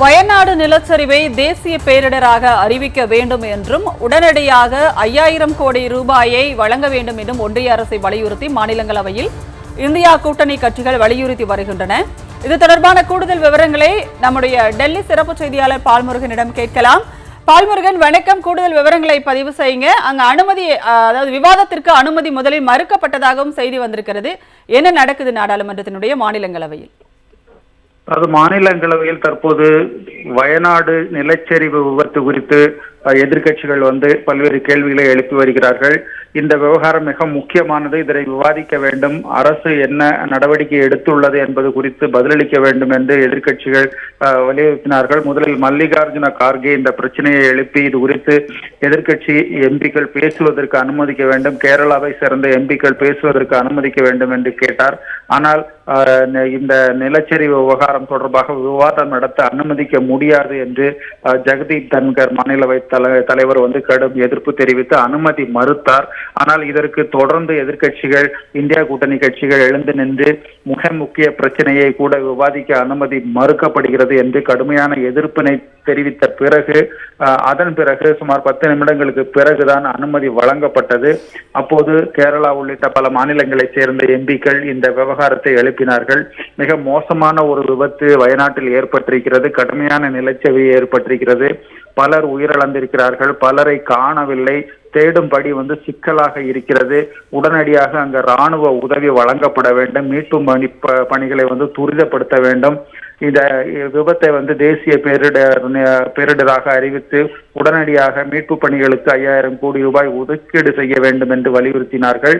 வயநாடு நிலச்சரிவை தேசிய பேரிடராக அறிவிக்க வேண்டும் என்றும் உடனடியாக ஐயாயிரம் கோடி ரூபாயை வழங்க வேண்டும் என்றும் ஒன்றிய அரசை வலியுறுத்தி மாநிலங்களவையில் இந்தியா கூட்டணி கட்சிகள் வலியுறுத்தி வருகின்றன. இது தொடர்பான கூடுதல் விவரங்களை நம்முடைய டெல்லி சிறப்பு செய்தியாளர் பால்முருகனிடம் கேட்கலாம். பால்முருகன் வணக்கம். கூடுதல் விவரங்களை பதிவு செய்யுங்க. அங்க அனுமதி அதாவது விவாதத்திற்கு அனுமதி முதலில் மறுக்கப்பட்டதாகவும் செய்தி வந்திருக்கிறது. என்ன நடக்குது நாடாளுமன்றத்தினுடைய மாநிலங்களவையில்? அது மாநிலங்களவையில் தற்போது வயநாடு நிலச்சரிவு விபத்து குறித்து எதிர்கட்சிகள் எதிர்க்கட்சிகள் வந்து பல்வேறு கேள்விகளை எழுப்பி வருகிறார்கள். இந்த விவகாரம் மிக முக்கியமானது. இதனை விவாதிக்க வேண்டும். அரசு என்ன நடவடிக்கை எடுத்துள்ளது என்பது குறித்து பதிலளிக்க வேண்டும் என்று எதிர்க்கட்சிகள் வலியுறுத்தினார்கள். முதலில் மல்லிகார்ஜுன கார்கே இந்த பிரச்சனையை எழுப்பி இது குறித்து எதிர்க்கட்சி எம்பிக்கள் பேசுவதற்கு அனுமதிக்க வேண்டும். கேரளாவை சேர்ந்த எம்பிக்கள் பேசுவதற்கு அனுமதிக்க வேண்டும் என்று கேட்டார். ஆனால் இந்த நிலச்சரிவு விவகாரம் தொடர்பாக விவாதம் நடத்த அனுமதிக்க முடியாது என்று ஜெகதீப் தன்கர் மாநிலவை தலைவர் வந்து கடும் எதிர்ப்பு தெரிவித்து அனுமதி மறுத்தார். ஆனால் இதற்கு தொடர்ந்து எதிர்க்கட்சிகள் இந்தியா கூட்டணி கட்சிகள் எழுந்து நின்று மிக முக்கிய பிரச்சனையை கூட விவாதிக்க அனுமதி மறுக்கப்படுகிறது என்று கடுமையான எதிர்ப்பினை தெரிவித்த பிறகு அதன் பிறகு சுமார் பத்து நிமிடங்களுக்கு பிறகுதான் அனுமதி வழங்கப்பட்டது. அப்போது கேரளா உள்ளிட்ட பல மாநிலங்களைச் சேர்ந்த எம்பிக்கள் இந்த விவகாரத்தை எழுப்பினார்கள். மிக மோசமான ஒரு விபத்து வயநாட்டில் ஏற்பட்டிருக்கிறது. கடுமையான நிலச்சரிவு ஏற்பட்டிருக்கிறது. பலர் உயிரிழந்திருக்கிறார்கள். பலரை காணவில்லை. தேடும்படி வந்து சிக்கலாக இருக்கிறது. உடனடியாக அங்க ராணுவ உதவி வழங்கப்பட வேண்டும். மீட்பு பணி ப- பணிகளை வந்து துரிதப்படுத்த வேண்டும். இந்த விபத்தை வந்து தேசிய பேரிடர் பேரிடராக அறிவித்து உடனடியாக மீட்பு பணிகளுக்கு ஐயாயிரம் கோடி ரூபாய் ஒதுக்கீடு செய்ய வேண்டும் என்று வலியுறுத்தினார்கள்.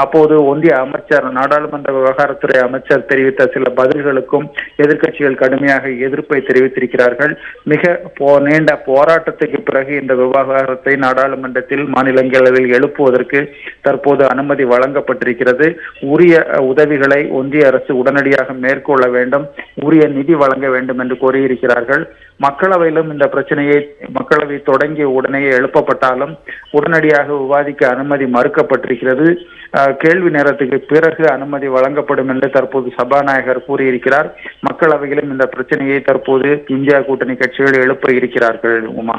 அப்போது ஒன்றிய அமைச்சர் நாடாளுமன்ற விவகாரத்துறை அமைச்சர் தெரிவித்த சில பதில்களுக்கும் எதிர்க்கட்சிகள் கடுமையாக எதிர்ப்பை தெரிவித்திருக்கிறார்கள். மிக போ நீண்ட போராட்டத்துக்கு பிறகு இந்த விவகாரத்தை நாடாளுமன்றத்தில் மாநிலங்களவையில் எழுப்புவதற்கு தற்போது அனுமதி வழங்கப்பட்டிருக்கிறது. உரிய உதவிகளை ஒன்றிய அரசு உடனடியாக மேற்கொள்ள வேண்டும். உரிய நிதி வழங்க வேண்டும் என்று கோரியிருக்கிறார்கள். மக்களவையிலும் இந்த பிரச்சனையை மக்களவை தொடங்கிய உடனே எழுப்பப்பட்டாலும் உடனடியாக விவாதிக்க அனுமதி மறுக்கப்பட்டிருக்கிறது. கேள்வி நேரத்துக்கு பிறகு அனுமதி வழங்கப்படும் என்று தற்போது சபாநாயகர் கூறியிருக்கிறார். மக்களவையிலும் இந்த பிரச்சனையை தற்போது இந்தியா கூட்டணி கட்சிகள் எழுப்ப இருக்கிறார்கள் உமா.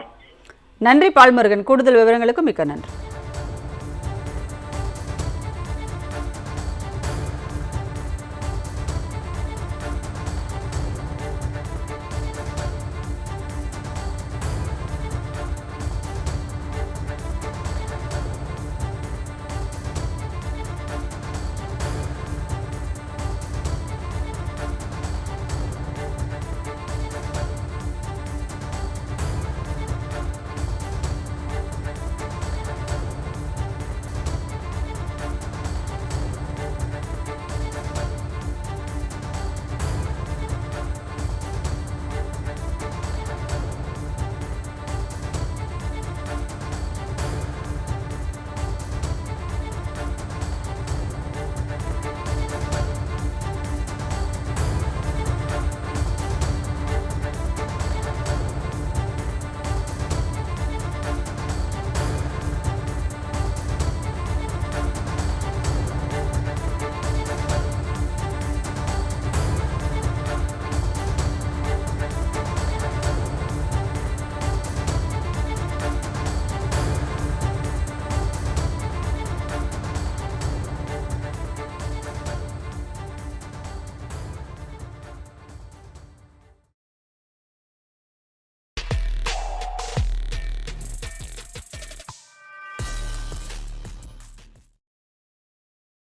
நன்றி பால்முருகன். கூடுதல் விவரங்களுக்கு மிக்க நன்றி.